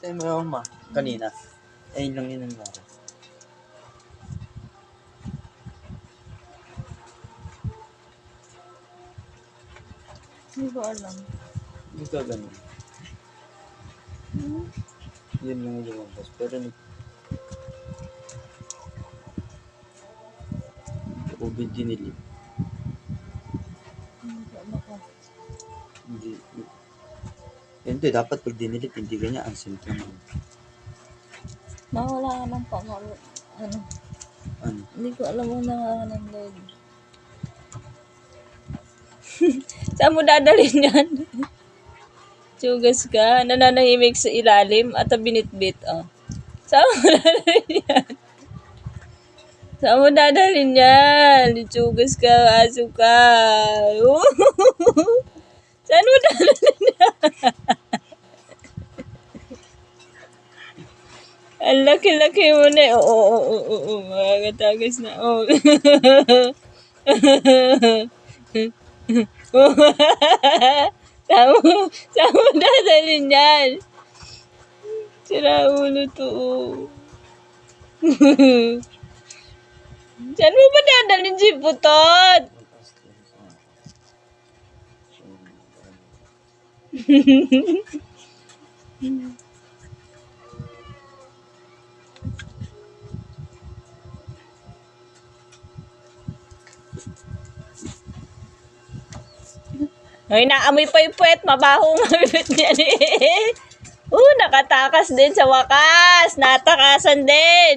tayo mo ma. Kanina. Ayun lang yun ang nangyari. Hindi ko alam. Hindi ka ganun. Yun lang yung lumabas. Pero nag... COVID dinilip. Hindi ko alam ko. Hindi. Hindi, dapat pag dinilip, hindi ganyan ang symptom. Nawala ka ng pangalo. Ano? Ano? Hindi ko alam kung nanganganan Saan mo dadalhin yan? Tsugas ka, nananahimik sa ilalim at binitbit, oh. Saan mo dadalhin yan? Saan mo dadalhin yan? Tsugas ka, aso ka. Saan mo dadalhin yan? Ang laki-laki mo na. eh. Oo, oo, oo, oo, oo. Makakatagas na. Oo. Saan mo dadalhin yan? Sira ulo to. oh. Saan mo ba dadalhin si Putot? Ay, naamoy pa yung puwet. Mabaho nga bibit niya eh. Uh, nakatakas din sa wakas. Natakasan din.